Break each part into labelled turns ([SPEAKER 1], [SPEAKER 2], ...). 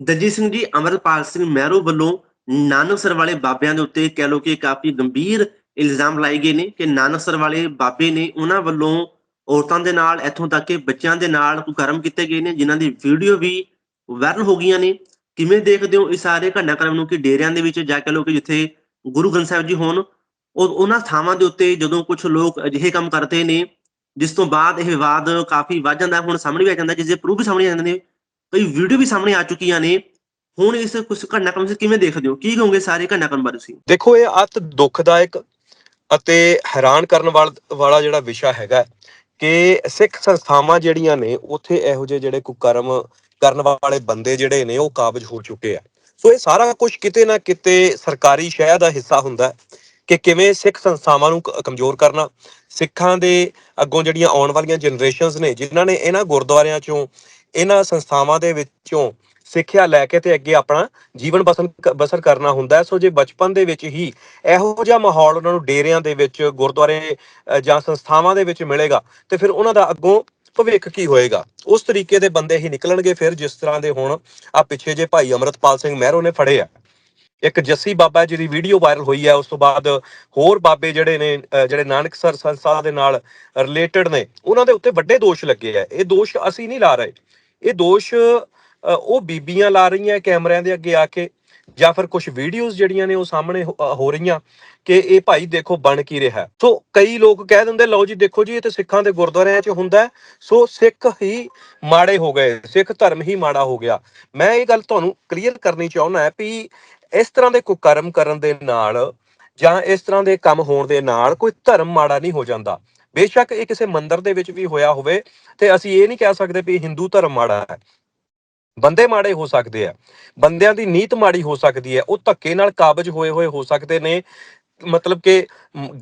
[SPEAKER 1] ਦਲਜੀਤ ਸਿੰਘ ਜੀ ਅਮਰਪਾਲ ਸਿੰਘ ਮਹਿਰੋ ਵੱਲੋਂ ਨਾਨਕਸਰ ਵਾਲੇ ਬਾਬਿਆਂ ਦੇ ਉੱਤੇ ਕਹਿ ਲੋ ਕਿ ਕਾਫੀ ਗੰਭੀਰ ਇਲਜ਼ਾਮ ਲਾਏ ਗਏ ਨੇ ਕਿ ਨਾਨਕਸਰ ਵਾਲੇ ਬਾਬੇ ਨੇ ਉਹਨਾਂ ਵੱਲੋਂ ਔਰਤਾਂ ਦੇ ਨਾਲ, ਇੱਥੋਂ ਤੱਕ ਕਿ ਬੱਚਿਆਂ ਦੇ ਨਾਲ ਕੁਕਰਮ ਕੀਤੇ ਗਏ ਨੇ, ਜਿਨ੍ਹਾਂ ਦੀ ਵੀਡੀਓ ਵੀ ਵਾਇਰਲ ਹੋ ਗਈਆਂ ਨੇ। ਕਿਵੇਂ ਦੇਖਦੇ ਹੋ ਇਹ ਸਾਰੇ ਘਟਨਾਕ੍ਰਮ ਨੂੰ ਕਿ ਡੇਰਿਆਂ ਦੇ ਵਿੱਚ ਜਾ ਕੇ ਲੋਕ ਜਿੱਥੇ ਗੁਰੂ ਗ੍ਰੰਥ ਸਾਹਿਬ ਜੀ ਹੋਣ, ਉਹ ਉਹਨਾਂ ਥਾਵਾਂ ਦੇ ਉੱਤੇ ਜਦੋਂ ਕੁਝ ਲੋਕ ਅਜਿਹੇ ਕੰਮ ਕਰਦੇ ਨੇ, ਜਿਸ ਤੋਂ ਬਾਅਦ ਇਹ ਵਿਵਾਦ ਕਾਫੀ ਵੱਧ ਜਾਂਦਾ, ਹੁਣ ਸਾਹਮਣੇ ਵੀ ਆ ਜਾਂਦਾ, ਜਿਸ ਦੇ ਪ੍ਰੂਫ ਵੀ ਸਾਹਮਣੇ ਆ ਜਾਂਦੇ ਨੇ ਕਈ ਵੀਡੀਓ ਵੀ ਸਾਹਮਣੇ ਆ ਚੁੱਕੀਆਂ ਨੇ। ਹੁਣ ਇਸ ਕੁਝ ਘਟਨਾਕ੍ਰਮ ਤੁਸੀਂ ਕਿਵੇਂ ਦੇਖਦੇ ਹੋ? ਕੀ ਕਹੋਗੇ ਸਾਰੇ ਘਟਨਾਕ੍ਰਮ ਬਾਰੇ ਤੁਸੀਂ?
[SPEAKER 2] ਦੇਖੋ, ਇਹ ਅਤ ਦੁਖਦਾਇਕ ਅਤੇ ਹੈਰਾਨ ਕਰਨ ਵਾਲਾ ਜਿਹੜਾ ਵਿਸ਼ਾ ਹੈਗਾ ਕਿ ਸਿੱਖ ਸੰਸਥਾਵਾਂ ਜਿਹੜੀਆਂ ਨੇ, ਉੱਥੇ ਇਹੋ ਜਿਹੇ ਜਿਹੜੇ ਕੁਕਰਮ ਕਰਨ ਵਾਲੇ ਬੰਦੇ ਜਿਹੜੇ ਨੇ, ਉਹ ਕਾਬਜ ਹੋ ਚੁੱਕੇ ਆ। ਸੋ ਇਹ ਸਾਰਾ ਕੁਝ ਕਿਤੇ ਨਾ ਕਿਤੇ ਸਰਕਾਰੀ ਸ਼ਹਿ ਦਾ ਹਿੱਸਾ ਹੁੰਦਾ ਕਿ ਕਿਵੇਂ ਸਿੱਖ ਸੰਸਥਾਵਾਂ ਨੂੰ ਕਮਜ਼ੋਰ ਕਰਨਾ। ਸਿੱਖਾਂ ਦੇ ਅੱਗੋਂ ਜਿਹੜੀਆਂ ਆਉਣ ਵਾਲੀਆਂ ਜਨਰੇਸ਼ਨਸ ਨੇ, ਜਿਨ੍ਹਾਂ ਨੇ ਇਹਨਾਂ ਗੁਰਦੁਆਰਿਆਂ ਚੋਂ ਇਹਨਾਂ ਸੰਸਥਾਵਾਂ ਦੇ ਵਿੱਚੋਂ ਸਿੱਖਿਆ ਲੈ ਕੇ ਤੇ ਅੱਗੇ ਆਪਣਾ ਜੀਵਨ ਬਸਰ ਬਸਰ ਕਰਨਾ ਹੁੰਦਾ ਸੋ ਜੇ ਬਚਪਨ ਦੇ ਵਿੱਚ ਹੀ ਇਹੋ ਜਿਹਾ ਮਾਹੌਲ ਉਹਨਾਂ ਨੂੰ ਡੇਰਿਆਂ ਦੇ ਵਿੱਚ, ਗੁਰਦੁਆਰੇ ਜਾਂ ਸੰਸਥਾਵਾਂ ਦੇ ਵਿੱਚ ਮਿਲੇਗਾ, ਤੇ ਫਿਰ ਉਹਨਾਂ ਦਾ ਅੱਗੋਂ ਭਵਿੱਖ ਕੀ ਹੋਏਗਾ? ਉਸ ਤਰੀਕੇ ਦੇ ਬੰਦੇ ਹੀ ਨਿਕਲਣਗੇ ਫਿਰ, ਜਿਸ ਤਰ੍ਹਾਂ ਦੇ ਹੁਣ ਆ ਪਿੱਛੇ ਜੇ ਭਾਈ ਅਮਰਤਪਾਲ ਸਿੰਘ ਮਹਿਰੋ ਨੇ ਫੜੇ ਆ। ਇੱਕ ਜੱਸੀ ਬਾਬਾ ਜਿਹਦੀ ਵੀਡੀਓ ਵਾਇਰਲ ਹੋਈ ਹੈ ਉਸ ਤੋਂ ਬਾਅਦ ਹੋਰ ਬਾਬੇ ਜਿਹੜੇ ਨੇ ਜਿਹੜੇ ਨਾਨਕ ਸਰ ਸੰਸਥਾ ਦੇ ਨਾਲ ਰਿਲੇਟਡ ਨੇ, ਉਹਨਾਂ ਦੇ ਉੱਤੇ ਵੱਡੇ ਦੋਸ਼ ਲੱਗੇ ਆ। ਇਹ ਦੋਸ਼ ਅਸੀਂ ਨਹੀਂ ਲਾ ਰਹੇ। ਇਹ ਦੋਸ਼ ਅ, ਉਹ ਬੀਬੀਆਂ ਲਾ ਰਹੀਆਂ ਕੈਮਰਿਆਂ ਦੇ ਅੱਗੇ ਆ ਕੇ ਜਾਂ ਫਿਰ ਕੁਝ ਵੀਡੀਓਜ਼ ਜਿਹੜੀਆਂ ਨੇ ਉਹ ਸਾਹਮਣੇ ਹੋ ਰਹੀਆਂ ਕਿ ਇਹ ਭਾਈ ਦੇਖੋ ਬਣ ਕੀ ਰਿਹਾ। ਸੋ ਕਈ ਲੋਕ ਕਹਿ ਦਿੰਦੇ ਲਓ ਜੀ ਦੇਖੋ ਜੀ ਇਹ ਤਾਂ ਸਿੱਖਾਂ ਦੇ ਗੁਰਦੁਆਰਿਆਂ 'ਚ ਹੁੰਦਾ ਹੈ। ਸੋ ਸਿੱਖ ਹੀ ਮਾੜੇ ਹੋ ਗਏ ਸਿੱਖ ਧਰਮ ਹੀ ਮਾੜਾ ਹੋ ਗਿਆ। ਮੈਂ ਇਹ ਗੱਲ ਤੁਹਾਨੂੰ ਕਲੀਅਰ ਕਰਨੀ ਚਾਹੁੰਦਾ ਹੈ ਵੀ ਇਸ ਤਰ੍ਹਾਂ ਦੇ ਕੁਕਰਮ ਕਰਨ ਦੇ ਨਾਲ ਜਾਂ ਇਸ ਤਰ੍ਹਾਂ ਦੇ ਕੰਮ ਹੋਣ ਦੇ ਨਾਲ ਕੋਈ ਧਰਮ ਮਾੜਾ ਨਹੀਂ ਹੋ ਜਾਂਦਾ। ਬੇਸ਼ੱਕ ਇਹ ਕਿਸੇ ਮੰਦਿਰ ਦੇ ਵਿੱਚ ਵੀ ਹੋਇਆ ਹੋਵੇ ਤੇ ਅਸੀਂ ਇਹ ਨਹੀਂ ਕਹਿ ਸਕਦੇ ਵੀ ਹਿੰਦੂ ਧਰਮ ਮਾੜਾ ਹੈ। ਬੰਦੇ ਮਾੜੇ ਹੋ ਸਕਦੇ ਆ ਬੰਦਿਆਂ ਦੀ ਨੀਤ ਮਾੜੀ ਹੋ ਸਕਦੀ ਹੈ ਉਹ ਧੱਕੇ ਨਾਲ ਕਾਬਜ ਹੋਏ ਹੋਏ ਹੋ ਸਕਦੇ ਨੇ ਮਤਲਬ ਕਿ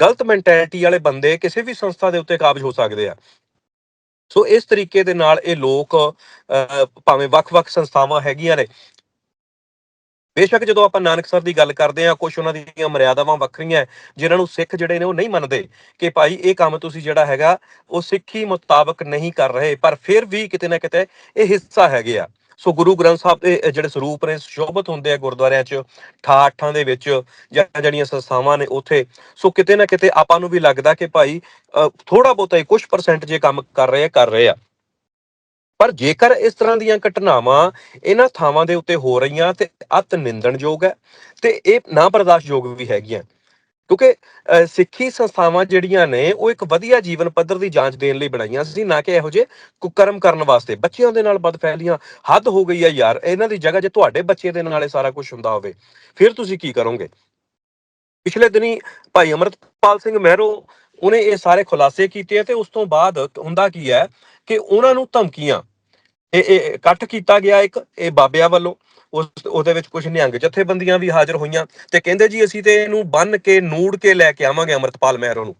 [SPEAKER 2] ਗਲਤ ਮੈਂਟੈਲਿਟੀ ਵਾਲੇ ਬੰਦੇ ਕਿਸੇ ਵੀ ਸੰਸਥਾ ਦੇ ਉੱਤੇ ਕਾਬਜ ਹੋ ਸਕਦੇ ਆ। ਸੋ ਇਸ ਤਰੀਕੇ ਦੇ ਨਾਲ ਇਹ ਲੋਕ ਅਹ, ਭਾਵੇਂ ਵੱਖ-ਵੱਖ ਸੰਸਥਾਵਾਂ ਹੈਗੀਆਂ ਨੇ ਬੇਸ਼ੱਕ ਜਦੋਂ ਆਪਾਂ ਨਾਨਕਸਰ ਦੀ ਗੱਲ ਕਰਦੇ ਆ ਕੁਝ ਉਹਨਾਂ ਦੀਆਂ ਮਰਿਆਦਾਵਾਂ ਵੱਖਰੀਆਂ ਹੈ, ਜਿਨ੍ਹਾਂ ਨੂੰ ਸਿੱਖ ਜਿਹੜੇ ਨੇ ਉਹ ਨਹੀਂ ਮੰਨਦੇ ਕਿ ਭਾਈ ਇਹ ਕੰਮ ਤੁਸੀਂ ਜਿਹੜਾ ਹੈਗਾ ਉਹ ਸਿੱਖੀ ਮੁਤਾਬਕ ਨਹੀਂ ਕਰ ਰਹੇ ਪਰ ਫਿਰ ਵੀ ਕਿਤੇ ਨਾ ਕਿਤੇ ਇਹ ਹਿੱਸਾ ਹੈਗੇ ਆ। ਸੋ ਗੁਰੂ ਗ੍ਰੰਥ ਸਾਹਿਬ ਦੇ ਜਿਹੜੇ ਸਰੂਪ ਨੇ ਸ਼ੋਭਤ ਹੁੰਦੇ ਆ ਗੁਰਦੁਆਰਿਆਂ 'ਚ ਠਾਠਾਂ ਦੇ ਵਿੱਚ ਜਾਂ ਜਿਹੜੀਆਂ ਸੰਸਥਾਵਾਂ ਨੇ ਉੱਥੇ ਸੋ ਕਿਤੇ ਨਾ ਕਿਤੇ ਆਪਾਂ ਨੂੰ ਵੀ ਲੱਗਦਾ ਕਿ ਭਾਈ ਥੋੜਾ ਬਹੁਤਾ ਹੀ ਕੁਝ ਪਰਸੈਂਟ ਜੇ ਕੰਮ ਕਰ ਰਹੇ ਆ ਕਰ ਰਹੇ ਆ। ਪਰ ਜੇਕਰ ਇਸ ਤਰ੍ਹਾਂ ਦੀਆਂ ਘਟਨਾਵਾਂ ਇਹਨਾਂ ਥਾਵਾਂ ਦੇ ਉੱਤੇ ਹੋ ਰਹੀਆਂ ਤੇ ਅਤ ਨਿੰਦਣਯੋਗ ਹੈ ਤੇ ਇਹ ਨਾ ਬਰਦਾਸ਼ਤਯੋਗ ਵੀ ਹੈਗੀਆਂ। ਕਿਉਂਕਿ ਸਿੱਖੀ ਸੰਸਥਾਵਾਂ ਜਿਹੜੀਆਂ ਨੇ, ਉਹ ਇੱਕ ਵਧੀਆ ਜੀਵਨ ਪੱਧਰ ਦੀ ਜਾਂਚ ਦੇਣ ਲਈ ਬਣਾਈਆਂ ਸੀ, ਨਾ ਕਿ ਇਹੋ ਜਿਹੇ ਕੁਕਰਮ ਕਰਨ ਵਾਸਤੇ। ਬੱਚਿਆਂ ਦੇ ਨਾਲ ਬਦਫੈਲੀਆਂ, ਹੱਦ ਹੋ ਗਈ ਆ ਯਾਰ, ਇਹਨਾਂ ਦੀ ਜਗ੍ਹਾ ਜੇ ਤੁਹਾਡੇ ਬੱਚੇ ਦੇ ਨਾਲ ਇਹ ਸਾਰਾ ਕੁਝ ਹੁੰਦਾ ਹੋਵੇ, ਫਿਰ ਤੁਸੀਂ ਕੀ ਕਰੋਗੇ? ਪਿਛਲੇ ਦਿਨੀ ਭਾਈ ਅਮਰਤਪਾਲ ਸਿੰਘ ਮਹਿਰੋ, ਉਹਨੇ ਇਹ ਸਾਰੇ ਖੁਲਾਸੇ ਕੀਤੇ ਤੇ ਉਸ ਤੋਂ ਬਾਅਦ ਹੁੰਦਾ ਕੀ ਹੈ ਕਿ ਉਹਨਾਂ ਨੂੰ ਧਮਕੀਆਂ। ਇਹ ਇਹ ਇਕੱਠ ਕੀਤਾ ਗਿਆ ਇੱਕ, ਇਹ ਬਾਬਿਆਂ ਵੱਲੋਂ। ਉਸ, ਉਹਦੇ ਵਿੱਚ ਕੁਝ ਨਿਹੰਗ ਜਥੇਬੰਦੀਆਂ ਵੀ ਹਾਜ਼ਰ ਹੋਈਆਂ ਤੇ ਕਹਿੰਦੇ ਜੀ ਅਸੀਂ ਤੇ ਇਹਨੂੰ ਬੰਨ ਕੇ, ਨੂੜ ਕੇ ਲੈ ਕੇ ਆਵਾਂਗੇ ਅਮਰਤਪਾਲ ਮਹਿਰੋ ਨੂੰ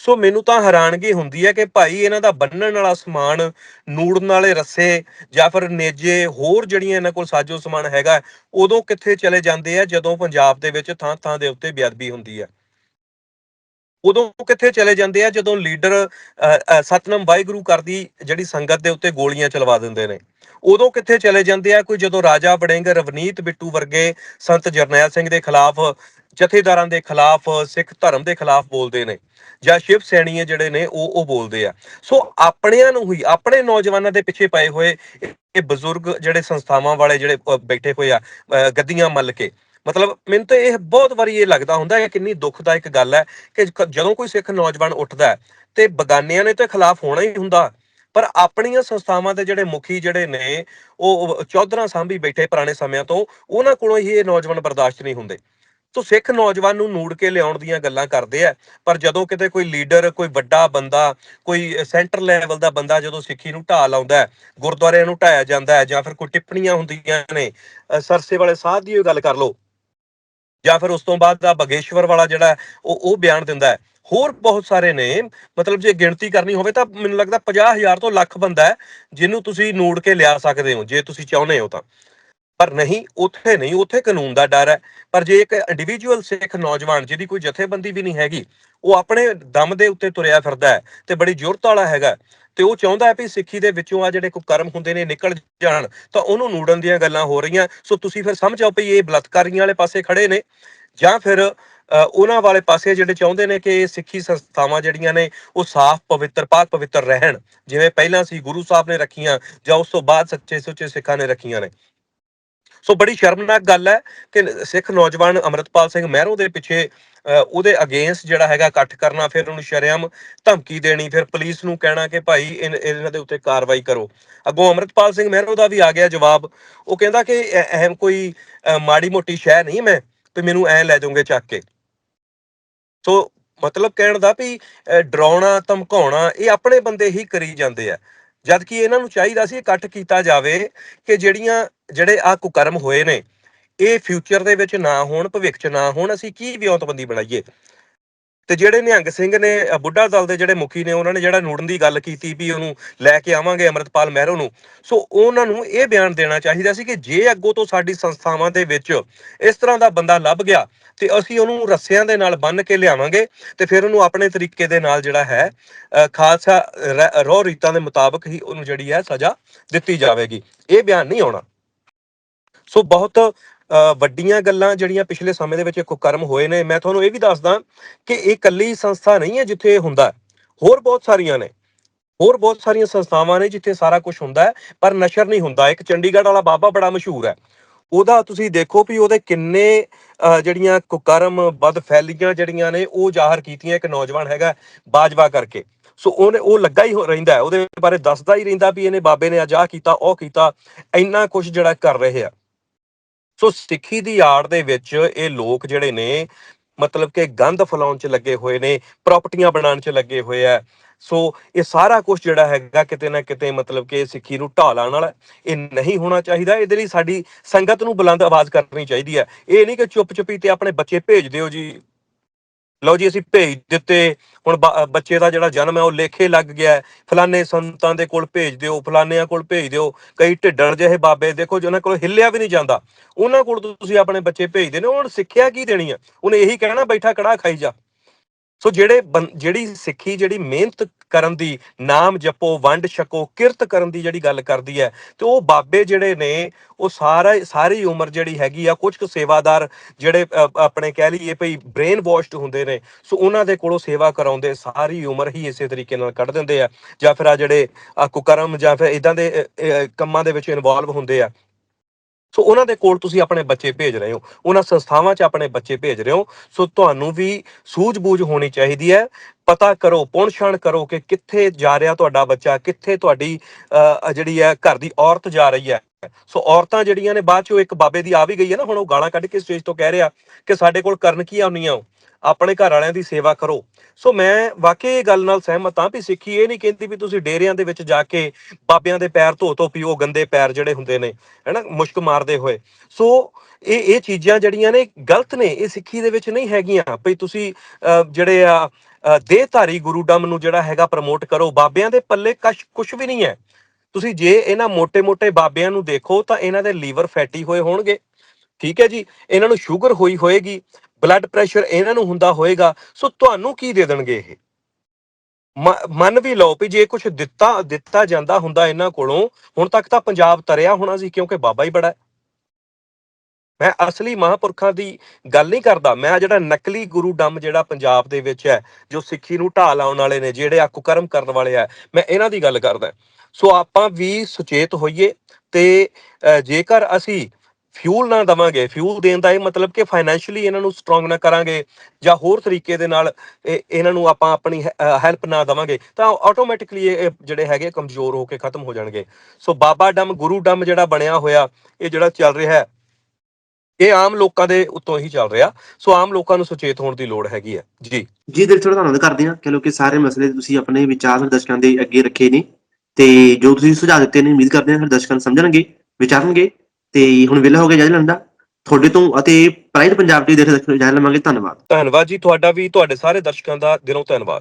[SPEAKER 2] ਸੋ ਮੈਨੂੰ ਤਾਂ ਹੈਰਾਨਗੀ ਹੁੰਦੀ ਹੈ ਕਿ ਭਾਈ ਇਹਨਾਂ ਦਾ ਬੰਨਣ ਵਾਲਾ ਸਮਾਨ ਨੂੜਨ ਵਾਲੇ ਰੱਸੇ ਜਾਂ ਫਿਰ ਨੇਜੇ ਹੋਰ ਜਿਹੜੀਆਂ ਇਹਨਾਂ ਕੋਲ ਸਾਜੋ ਸਮਾਨ ਹੈਗਾ, ਉਦੋਂ ਕਿੱਥੇ ਚਲੇ ਜਾਂਦੇ ਆ, ਜਦੋਂ ਪੰਜਾਬ ਦੇ ਵਿੱਚ ਥਾਂ ਥਾਂ ਦੇ ਉੱਤੇ ਬੇਅਦਬੀ ਹੁੰਦੀ ਹੈ ਉਦੋਂ ਕਿੱਥੇ ਚਲੇ ਜਾਂਦੇ ਆ? ਜਦੋਂ ਲੀਡਰ ਸਤਨਾਮ ਵਾਹਿਗੁਰੂ ਕਰਦੀ ਜਿਹੜੀ ਸੰਗਤ ਦੇ ਉੱਤੇ ਗੋਲੀਆਂ ਚਲਵਾ ਦਿੰਦੇ ਨੇ। ਉਦੋਂ ਕਿੱਥੇ ਚਲੇ ਜਾਂਦੇ ਆ? ਕੋਈ ਜਦੋਂ ਰਾਜਾ ਵੜਿੰਗ ਰਵਨੀਤ ਬਿੱਟੂ ਵਰਗੇ ਸੰਤ ਜਰਨੈਲ ਸਿੰਘ ਦੇ ਖਿਲਾਫ, ਜਥੇਦਾਰਾਂ ਦੇ ਖਿਲਾਫ, ਸਿੱਖ ਧਰਮ ਦੇ ਖਿਲਾਫ ਬੋਲਦੇ ਨੇ ਜਾਂ ਸ਼ਿਵ ਸੈਣੀਏ ਜਿਹੜੇ ਨੇ, ਉਹ ਉਹ ਬੋਲਦੇ ਆ। ਸੋ ਆਪਣਿਆਂ ਨੂੰ ਹੀ, ਆਪਣੇ ਨੌਜਵਾਨਾਂ ਦੇ ਪਿੱਛੇ ਪਏ ਹੋਏ ਇਹ ਬਜ਼ੁਰਗ ਜਿਹੜੇ ਸੰਸਥਾਵਾਂ ਵਾਲੇ ਜਿਹੜੇ ਬੈਠੇ ਹੋਏ ਆ ਗੱਦੀਆਂ ਮੱਲ ਕੇ। ਮਤਲਬ ਮੈਨੂੰ ਤਾਂ ਇਹ ਬਹੁਤ ਵਾਰੀ ਇਹ ਲੱਗਦਾ ਹੁੰਦਾ ਹੈ ਕਿੰਨੀ ਦੁਖਦਾਇਕ ਗੱਲ ਹੈ ਕਿ ਜਦੋਂ ਕੋਈ ਸਿੱਖ ਨੌਜਵਾਨ ਉੱਠਦਾ ਤੇ ਬਗਾਨਿਆਂ ਨੇ ਤੇ ਖਿਲਾਫ ਹੋਣਾ ਹੀ ਹੁੰਦਾ। ਪਰ ਆਪਣੀਆਂ ਸੰਸਥਾਵਾਂ ਦੇ ਜਿਹੜੇ ਮੁਖੀ ਜਿਹੜੇ ਨੇ, ਉਹ ਉਹ ਚੌਧਰਾਂ ਸਾਂਭੀ ਬੈਠੇ ਪੁਰਾਣੇ ਸਮਿਆਂ ਤੋਂ, ਉਹਨਾਂ ਕੋਲੋਂ ਹੀ ਇਹ ਨੌਜਵਾਨ ਬਰਦਾਸ਼ਤ ਨਹੀਂ ਹੁੰਦੇ। ਸੋ ਸਿੱਖ ਨੌਜਵਾਨ ਨੂੰ ਨੂੜ ਕੇ ਲਿਆਉਣ ਦੀਆਂ ਗੱਲਾਂ ਕਰਦੇ ਆ ਪਰ ਜਦੋਂ ਕਿਤੇ ਕੋਈ ਲੀਡਰ, ਕੋਈ ਵੱਡਾ ਬੰਦਾ, ਕੋਈ ਸੈਂਟਰ ਲੈਵਲ ਦਾ ਬੰਦਾ ਜਦੋਂ ਸਿੱਖੀ ਨੂੰ ਢਾਹ ਲਾਉਂਦਾ ਗੁਰਦੁਆਰਿਆਂ ਨੂੰ ਢਾਇਆ ਜਾਂਦਾ ਹੈ ਜਾਂ ਫਿਰ ਕੋਈ ਟਿੱਪਣੀਆਂ ਹੁੰਦੀਆਂ ਨੇ ਸਰਸੇ ਵਾਲੇ ਸਾਧ ਦੀ ਉਹ ਗੱਲ ਕਰ ਲਓ ਜਾਂ ਫਿਰ ਉਸ ਤੋਂ ਬਾਅਦ ਦਾ ਬਗੇਸ਼ਵਰ ਵਾਲਾ ਜਿਹੜਾ ਉਹ ਉਹ ਬਿਆਨ ਦਿੰਦਾ ਹੈ। ਹੋਰ ਬਹੁਤ ਸਾਰੇ ਨੇ, ਮਤਲਬ ਜੇ ਗਿਣਤੀ ਕਰਨੀ ਹੋਵੇ ਤਾਂ ਮੈਨੂੰ ਲੱਗਦਾ 50000 ਤੋਂ ਲੱਖ ਬੰਦਾ ਹੈ, ਜਿਹਨੂੰ ਤੁਸੀਂ ਨੂੜ ਕੇ ਲਿਆ ਸਕਦੇ ਹੋ, ਜੇ ਤੁਸੀਂ ਚਾਹੁੰਦੇ ਹੋ ਤਾਂ। ਪਰ ਨਹੀਂ, ਉੱਥੇ ਨਹੀਂ, ਉੱਥੇ ਕਾਨੂੰਨ ਦਾ ਡਰ ਹੈ। ਪਰ ਜੇ ਇੱਕ ਇੰਡੀਵਿਜੂਅਲ ਸਿੱਖ ਨੌਜਵਾਨ ਜਿਹਦੀ ਕੋਈ ਜਥੇਬੰਦੀ ਵੀ ਨਹੀਂ ਹੈਗੀ, ਉਹ ਆਪਣੇ ਦਮ ਦੇ ਉੱਤੇ ਤੁਰਿਆ ਫਿਰਦਾ ਹੈ ਤੇ ਬੜੀ ਜ਼ੁਰਤ ਵਾਲਾ ਹੈਗਾ ਤੇ ਉਹ ਚਾਹੁੰਦਾ ਹੈ ਵੀ ਸਿੱਖੀ ਦੇ ਵਿੱਚੋਂ ਆ ਜਿਹੜੇ ਕੁਕਰਮ ਹੁੰਦੇ ਨੇ ਨਿਕਲ ਜਾਣ, ਤਾਂ ਉਹਨੂੰ ਨੂੜਨ ਦੀਆਂ ਗੱਲਾਂ ਹੋ ਰਹੀਆਂ। ਸੋ ਤੁਸੀਂ ਫਿਰ ਸਮਝੋ ਵੀ ਇਹ ਬਲਤਕਾਰੀਆਂ ਵਾਲੇ ਪਾਸੇ ਖੜੇ ਨੇ, ਜਾਂ ਫਿਰ ਉਹਨਾਂ ਵਾਲੇ ਪਾਸੇ ਜਿਹੜੇ ਚਾਹੁੰਦੇ ਨੇ ਕਿ ਸਿੱਖੀ ਸੰਸਥਾਵਾਂ ਜਿਹੜੀਆਂ ਨੇ, ਉਹ ਸਾਫ਼ ਪਵਿੱਤਰ, ਪਾਕ ਪਵਿੱਤਰ ਰਹਿਣ। ਜਿਵੇਂ ਪਹਿਲਾਂ ਸੀ ਗੁਰੂ ਸਾਹਿਬ ਨੇ ਰੱਖੀਆਂ, ਜਾਂ ਉਸ ਤੋਂ ਬਾਅਦ ਸੱਚੇ ਸੁੱਚੇ ਸਿੱਖਾਂ ਨੇ ਰੱਖੀਆਂ ਨੇ। ਸੋ ਬੜੀ ਸ਼ਰਮਨਾਕ ਗੱਲ ਹੈ ਕਿ ਸਿੱਖ ਨੌਜਵਾਨ ਅਮਰਤਪਾਲ ਸਿੰਘ ਮਹਿਰੋ ਦੇ ਪਿੱਛੇ ਉਹਦੇ ਅਗੇਂਸਟ ਜਿਹੜਾ ਹੈਗਾ ਇਕੱਠ ਕਰਨਾ, ਫਿਰ ਉਹਨੂੰ ਸ਼ਰੇਆਮ ਧਮਕੀ ਦੇਣੀ, ਫਿਰ ਪੁਲਿਸ ਨੂੰ ਕਹਿਣਾ ਕਿ ਭਾਈ ਇਹਨਾਂ ਦੇ ਉੱਤੇ ਕਾਰਵਾਈ ਕਰੋ। ਅੱਗੋਂ ਅਮਰਤਪਾਲ ਸਿੰਘ ਮਹਿਰੋ ਦਾ ਵੀ ਆ ਗਿਆ ਜਵਾਬ। ਉਹ ਕਹਿੰਦਾ ਕਿ ਅਹਿਮ ਕੋਈ ਮਾੜੀ ਮੋਟੀ ਸ਼ੈ ਨਹੀਂ ਮੈਂ, ਤੇ ਮੈਨੂੰ ਐ ਲੈ ਜਾਓਗੇ ਚੱਕ ਕੇ। ਸੋ ਮਤਲਬ ਕਹਿਣ ਦਾ ਵੀ ਡਰਾਉਣਾ, ਧਮਕਾਉਣਾ, ਇਹ ਆਪਣੇ ਬੰਦੇ ਹੀ ਕਰੀ ਜਾਂਦੇ ਆ। ਜਦ ਕਿ ਇਹਨਾਂ ਨੂੰ ਚਾਹੀਦਾ ਸੀ ਇਕੱਠ ਕੀਤਾ ਜਾਵੇ ਕਿ ਜਿਹੜੀਆਂ, ਜਿਹੜੇ ਆ ਕੁਕਰਮ ਹੋਏ ਨੇ ਇਹ ਫਿਊਚਰ ਦੇ ਵਿੱਚ ਨਾ ਹੋਣ ਭਵਿੱਖ 'ਚ ਨਾ ਹੋਣ ਅਸੀਂ ਕੀ ਵਿਉਂਤਬੰਦੀ ਬਣਾਈਏ? ਤੇ ਜਿਹੜੇ ਨਿਹੰਗ ਸਿੰਘ ਨੇ ਬੁੱਢਾ ਦਲ ਦੇ ਜਿਹੜੇ ਮੁਖੀ ਨੇ ਉਹਨਾਂ ਨੇ ਜਿਹੜਾ ਨੂੜਨ ਦੀ ਗੱਲ ਕੀਤੀ ਵੀ ਉਹਨੂੰ ਲੈ ਕੇ ਆਵਾਂਗੇ ਅਮਰਤਪਾਲ ਮਹਿਰੋ ਨੂੰ ਸੋ ਉਹਨਾਂ ਨੂੰ ਇਹ ਬਿਆਨ ਦੇਣਾ ਚਾਹੀਦਾ ਸੀ ਕਿ ਜੇ ਅੱਗੋਂ ਤੋਂ ਸਾਡੀ ਸੰਸਥਾਵਾਂ ਦੇ ਵਿੱਚ ਇਸ ਤਰ੍ਹਾਂ ਦਾ ਬੰਦਾ ਲੱਭ ਗਿਆ ਤੇ ਅਸੀਂ ਉਹਨੂੰ ਰੱਸਿਆਂ ਦੇ ਨਾਲ ਬੰਨ੍ਹ ਕੇ ਲਿਆਵਾਂਗੇ ਤੇ ਫਿਰ ਉਹਨੂੰ ਆਪਣੇ ਤਰੀਕੇ ਦੇ ਨਾਲ ਜਿਹੜਾ ਹੈ ਅ, ਖਾਲਸਾ ਰ- ਰੋਹ ਰੀਤਾਂ ਦੇ ਮੁਤਾਬਕ ਹੀ ਉਹਨੂੰ ਜਿਹੜੀ ਹੈ ਸਜ਼ਾ ਦਿੱਤੀ ਜਾਵੇਗੀ। ਇਹ ਬਿਆਨ ਨਹੀਂ ਆਉਣਾ। ਸੋ ਬਹੁਤ ਵੱਡੀਆਂ ਗੱਲਾਂ ਜਿਹੜੀਆਂ ਪਿਛਲੇ ਸਮੇਂ ਦੇ ਵਿੱਚ ਕੁਕਰਮ ਹੋਏ ਨੇ, ਮੈਂ ਤੁਹਾਨੂੰ ਇਹ ਵੀ ਦੱਸਦਾ ਕਿ ਇਹ ਇਕੱਲੀ ਸੰਸਥਾ ਨਹੀਂ ਹੈ ਜਿੱਥੇ ਇਹ ਹੁੰਦਾ ਹੋਰ ਬਹੁਤ ਸਾਰੀਆਂ ਨੇ। ਹੋਰ ਬਹੁਤ ਸਾਰੀਆਂ ਸੰਸਥਾਵਾਂ ਨੇ ਜਿੱਥੇ ਸਾਰਾ ਕੁਝ ਹੁੰਦਾ ਹੈ, ਪਰ ਨਸ਼ਰ ਨਹੀਂ ਹੁੰਦਾ। ਇੱਕ ਚੰਡੀਗੜ੍ਹ ਵਾਲਾ ਬਾਬਾ ਬੜਾ ਮਸ਼ਹੂਰ ਹੈ। ਉਹਦਾ ਤੁਸੀਂ ਦੇਖੋ ਵੀ ਉਹਦੇ ਕਿੰਨੇ ਜਿਹੜੀਆਂ ਕੁਕਰਮ ਬਦ ਫੈਲੀਆਂ ਜਿਹੜੀਆਂ ਨੇ, ਉਹ ਜ਼ਾਹਰ ਕੀਤੀਆਂ ਇੱਕ ਨੌਜਵਾਨ ਹੈਗਾ ਬਾਜਵਾ ਕਰਕੇ। ਸੋ ਉਹਨੇ, ਉਹ ਲੱਗਾ ਹੀ ਹੋ- ਰਹਿੰਦਾ ਉਹਦੇ ਬਾਰੇ ਦੱਸਦਾ ਹੀ ਰਹਿੰਦਾ ਵੀ ਇਹਨੇ ਬਾਬੇ ਨੇ ਅੱਜ ਆਹ ਕੀਤਾ, ਉਹ ਕੀਤਾ। ਇੰਨਾ ਕੁਝ ਜਿਹੜਾ ਕਰ ਰਹੇ ਆ। ਸੋ ਸਿੱਖੀ ਦੀ ਆੜ ਦੇ ਵਿੱਚ ਇਹ ਲੋਕ ਜਿਹੜੇ ਨੇ, ਮਤਲਬ ਕਿ ਗੰਦ ਫਲਾਉਣ 'ਚ ਲੱਗੇ ਹੋਏ ਨੇ, ਪ੍ਰਾਪਰਟੀਆਂ ਬਣਾਉਣ 'ਚ ਲੱਗੇ ਹੋਏ ਆ। ਸੋ ਇਹ ਸਾਰਾ ਕੁਝ ਜਿਹੜਾ ਹੈਗਾ ਕਿਤੇ ਨਾ ਕਿਤੇ ਮਤਲਬ ਕਿ ਸਿੱਖੀ ਨੂੰ ਢਾਹ ਲਾਉਣ ਵਾਲਾ, ਇਹ ਨਹੀਂ ਹੋਣਾ ਚਾਹੀਦਾ। ਇਹਦੇ ਲਈ ਸਾਡੀ ਸੰਗਤ ਨੂੰ ਬੁਲੰਦ ਆਵਾਜ਼ ਕਰਨੀ ਚਾਹੀਦੀ ਹੈ। ਇਹ ਨਹੀਂ ਕਿ ਚੁੱਪ ਚੁੱਪੀ ਤੇ ਆਪਣੇ ਬੱਚੇ ਭੇਜ ਦਿਓ ਜੀ। ਲਓ ਜੀ, ਅਸੀਂ ਭੇਜ ਦਿੱਤੇ। ਹੁਣ ਬੱਚੇ ਦਾ ਜਿਹੜਾ ਜਨਮ ਹੈ, ਉਹ ਲੇਖੇ ਲੱਗ ਗਿਆ ਹੈ। ਫਲਾਣੇ ਸੰਤਾਂ ਦੇ ਕੋਲ ਭੇਜ ਦਿਓ, ਫਲਾਣਿਆਂ ਕੋਲ ਭੇਜ ਦਿਓ। ਕਈ ਢਿੱਡਣ ਜਿਹੇ ਬਾਬੇ, ਦੇਖੋ ਜਿਹਨਾਂ ਕੋਲ ਹਿੱਲਿਆ ਵੀ ਨਹੀਂ ਜਾਂਦਾ। ਉਹਨਾਂ ਕੋਲ ਤੁਸੀਂ ਆਪਣੇ ਬੱਚੇ ਭੇਜਦੇ ਨੇ ਉਹਨਾਂ ਨੂੰ ਸਿੱਖਿਆ ਕੀ ਦੇਣੀ ਆ ਉਹਨੇ ਇਹੀ ਕਹਿਣਾ, ਬੈਠਾ ਕੜਾ ਖਾਈ ਜਾ। ਸੋ ਜਿਹੜੇ ਬੰ- ਜਿਹੜੀ ਸਿੱਖੀ, ਜਿਹੜੀ ਮਿਹਨਤ ਕਰਨ ਦੀ, ਨਾਮ ਜਪੋ, ਵੰਡ ਛਕੋ, ਕਿਰਤ ਕਰਨ ਦੀ ਜਿਹੜੀ ਗੱਲ ਕਰਦੀ ਹੈ, ਤੇ ਉਹ ਬਾਬੇ ਜਿਹੜੇ ਨੇ, ਉਹ ਸਾਰਾ, ਸਾਰੀ ਉਮਰ ਜਿਹੜੀ ਹੈਗੀ ਆ, ਕੁਝ ਕੁ ਸੇਵਾਦਾਰ ਜਿਹੜੇ ਆਪਣੇ ਕਹਿ ਲਈਏ ਭਈ ਬ੍ਰੇਨ ਵਾਸ਼ਡ ਹੁੰਦੇ ਨੇ, ਸੋ ਉਹਨਾਂ ਦੇ ਕੋਲੋਂ ਸੇਵਾ ਕਰਾਉਂਦੇ, ਸਾਰੀ ਉਮਰ ਹੀ ਇਸੇ ਤਰੀਕੇ ਨਾਲ ਕੱਢ ਦਿੰਦੇ ਆ, ਜਾਂ ਫਿਰ ਆ ਜਿਹੜੇ ਕੁਕਰਮ ਜਾਂ ਫਿਰ ਇਦਾਂ ਦੇ ਕੰਮਾਂ ਦੇ ਵਿੱਚ ਇਨਵੋਲਵ ਹੁੰਦੇ ਆ ਸੋ ਉਹਨਾਂ ਦੇ ਕੋਲ ਤੁਸੀਂ ਆਪਣੇ ਬੱਚੇ ਭੇਜ ਰਹੇ ਹੋ ਉਹਨਾਂ ਸੰਸਥਾਵਾਂ 'ਚ ਆਪਣੇ ਬੱਚੇ ਭੇਜ ਰਹੇ ਹੋ ਸੋ ਤੁਹਾਨੂੰ ਵੀ ਸੂਝ-ਬੂਝ ਹੋਣੀ ਚਾਹੀਦੀ ਹੈ। ਪਤਾ ਕਰੋ ਪੁਣਛਾਣ ਕਰੋ ਕਿ ਕਿੱਥੇ ਜਾ ਰਿਹਾ ਤੁਹਾਡਾ ਬੱਚਾ ਕਿੱਥੇ ਤੁਹਾਡੀ ਅਹ, ਜਿਹੜੀ ਹੈ ਘਰ ਦੀ ਔਰਤ ਜਾ ਰਹੀ ਹੈ। ਸੋ ਔਰਤਾਂ ਜਿਹੜੀਆਂ ਨੇ ਬਾਅਦ ਚ ਉਹ ਇੱਕ ਬਾਬੇ ਦੀ ਆ ਵੀ ਗਈ ਹੈ ਨਾ ਹੁਣ ਉਹ ਗਾਲਾਂ ਕੱਢ ਕੇ ਸਟੇਜ ਤੋਂ ਕਹਿ ਰਿਹਾ ਕਿ ਸਾਡੇ ਕੋਲ ਕਰਨ ਕੀ ਆਉਣੀਆਂ ਹੋ ਆਪਣੇ ਘਰ ਵਾਲਿਆਂ ਦੀ ਸੇਵਾ ਕਰੋ। ਸੋ ਮੈਂ ਵਾਕਈ ਇਹ ਗੱਲ ਨਾਲ ਸਹਿਮਤ ਹਾਂ ਵੀ ਸਿੱਖੀ ਇਹ ਨਹੀਂ ਕਹਿੰਦੀ ਵੀ ਤੁਸੀਂ ਡੇਰਿਆਂ ਦੇ ਵਿੱਚ ਜਾ ਕੇ ਬਾਬਿਆਂ ਦੇ ਪੈਰ ਧੋ ਧੋ ਪੀਓ, ਗੰਦੇ ਪੈਰ ਜਿਹੜੇ ਹੁੰਦੇ ਨੇ, ਹੈਨਾ, ਮੁਸ਼ਕ ਮਾਰਦੇ ਹੋਏ। ਸੋ ਇਹ ਇਹ ਚੀਜ਼ਾਂ ਜਿਹੜੀਆਂ ਨੇ ਗਲਤ ਨੇ, ਇਹ ਸਿੱਖੀ ਦੇ ਵਿੱਚ ਨਹੀਂ ਹੈਗੀਆਂ। ਭਈ ਤੁਸੀਂ ਜਿਹੜੇ ਆ ਦੇਹਧਾਰੀ ਗੁਰੂ ਡੰਮ ਨੂੰ ਜਿਹੜਾ ਹੈਗਾ ਪ੍ਰਮੋਟ ਕਰੋ, ਬਾਬਿਆਂ ਦੇ ਪੱਲੇ ਕਸ਼ ਕੁਝ ਵੀ ਨਹੀਂ ਹੈ। ਤੁਸੀਂ ਜੇ ਇਹਨਾਂ ਮੋٹے-ਮੋٹے ਬਾਬਿਆਂ ਨੂੰ ਦੇਖੋ ਤਾਂ ਇਹਨਾਂ ਦੇ ਲੀਵਰ ਫੈਟੀ ਹੋਏ ਹੋਣਗੇ। ਠੀਕ ਹੈ ਜੀ? ਇਹਨਾਂ ਨੂੰ ਸ਼ੂਗਰ ਹੋਈ ਹੋਏਗੀ ਬਲੱਡ ਪ੍ਰੈਸ਼ਰ ਇਹਨਾਂ ਨੂੰ ਹੁੰਦਾ ਹੋਏਗਾ, ਸੋ ਤੁਹਾਨੂੰ ਕੀ ਦੇ ਦੇਣਗੇ ਇਹ? ਮ- ਮੰਨ ਵੀ ਲਓ ਵੀ ਜੇ ਕੁਝ ਦਿੱਤਾ ਦਿੱਤਾ ਜਾਂਦਾ ਹੁੰਦਾ ਇਹਨਾਂ ਕੋਲੋਂ, ਹੁਣ ਤੱਕ ਤਾਂ ਪੰਜਾਬ ਤਰਿਆ ਹੋਣਾ ਸੀ ਕਿਉਂਕਿ ਬਾਬਾ ਹੀ ਬੜਾ ਮੈਂ ਅਸਲੀ ਮਹਾਂਪੁਰਖਾਂ ਦੀ ਗੱਲ ਨਹੀਂ ਕਰਦਾ, ਮੈਂ ਜਿਹੜਾ ਨਕਲੀ ਗੁਰੂ ਡੰਮ ਜਿਹੜਾ ਪੰਜਾਬ ਦੇ ਵਿੱਚ ਹੈ, ਜੋ ਸਿੱਖੀ ਨੂੰ ਢਾਹ ਲਾਉਣ ਵਾਲੇ ਨੇ, ਜਿਹੜੇ ਆ ਕੁਕਰਮ ਕਰਨ ਵਾਲੇ ਆ, ਮੈਂ ਇਹਨਾਂ ਦੀ ਗੱਲ ਕਰਦਾ। ਸੋ ਆਪਾਂ ਵੀ ਸੁਚੇਤ ਹੋਈਏ ਤੇ ਜੇਕਰ ਅਸੀਂ ਫਿਊਲ ਨਾ ਦਵਾਂਗੇ ਫਿਊਲ ਦੇਣ ਦਾ ਇਹ ਮਤਲਬ ਕਿ ਫਾਈਨੈਂਸ਼ੀਅਲੀ ਇਹਨਾਂ ਨੂੰ ਸਟਰੋਂਗ ਨਾ ਕਰਾਂਗੇ ਜਾਂ ਹੋਰ ਤਰੀਕੇ ਦੇ ਨਾਲ ਇਹਨਾਂ ਨੂੰ ਆਪਾਂ ਆਪਣੀ ਹੈਲਪ ਨਾ ਦਵਾਂਗੇ, ਤਾਂ ਆਟੋਮੈਟਿਕਲੀ ਇਹ ਜਿਹੜੇ ਹੈਗੇ ਕਮਜ਼ੋਰ ਹੋ ਕੇ ਖਤਮ ਹੋ ਜਾਣਗੇ। ਸੋ ਬਾਬਾ ਡੰਮ, ਗੁਰੂ ਡੰਮ ਜਿਹੜਾ ਬਣਿਆ ਹੋਇਆ, ਇਹ ਜਿਹੜਾ ਚੱਲ ਰਿਹਾ ਹੈ, ਇਹ ਆਮ ਲੋਕਾਂ ਦੇ ਉੱਤੋਂ ਹੀ ਚੱਲ ਰਿਹਾ। ਸੋ ਆਮ ਲੋਕਾਂ ਨੂੰ ਸੁਚੇਤ ਹੋਣ ਦੀ ਲੋੜ ਹੈਗੀ ਹੈ। ਜੀ।
[SPEAKER 1] ਜੀ, ਦਿਲ ਥੋੜਾ ਧੰਨਵਾਦ ਕਰਦੇ ਹਾਂ ਕਿ ਲੋਕੀ ਸਾਰੇ ਮਸਲੇ ਤੁਸੀਂ ਆਪਣੇ ਵਿਚਾਰ ਦਰਸ਼ਕਾਂ ਦੇ ਅੱਗੇ ਰੱਖੇ ਨੇ, ਤੇ ਜੋ ਤੁਸੀਂ ਸੁਝਾਅ ਦਿੱਤੇ ਨੇ, ਉਮੀਦ ਕਰਦੇ ਹਾਂ ਸਾਡੇ ਦਰਸ਼ਕਾਂ ਸਮਝਣਗੇ, ਵਿਚਾਰਨਗੇ। ਤੇ ਹੁਣ ਵੇਲਾ ਹੋ ਗਿਆ ਜਜ ਲੰਦਾ ਤੁਹਾਡੇ ਤੋਂ ਅਤੇ ਪ੍ਰਾਈਡ ਪੰਜਾਬ ਦੀ ਦੇਖ ਜਾਣ ਲਵਾਂਗੇ ਧੰਨਵਾਦ।
[SPEAKER 2] ਧੰਨਵਾਦ ਜੀ, ਤੁਹਾਡਾ ਵੀ, ਤੁਹਾਡੇ ਸਾਰੇ ਦਰਸ਼ਕਾਂ ਦਾ ਦਿਲੋਂ ਧੰਨਵਾਦ।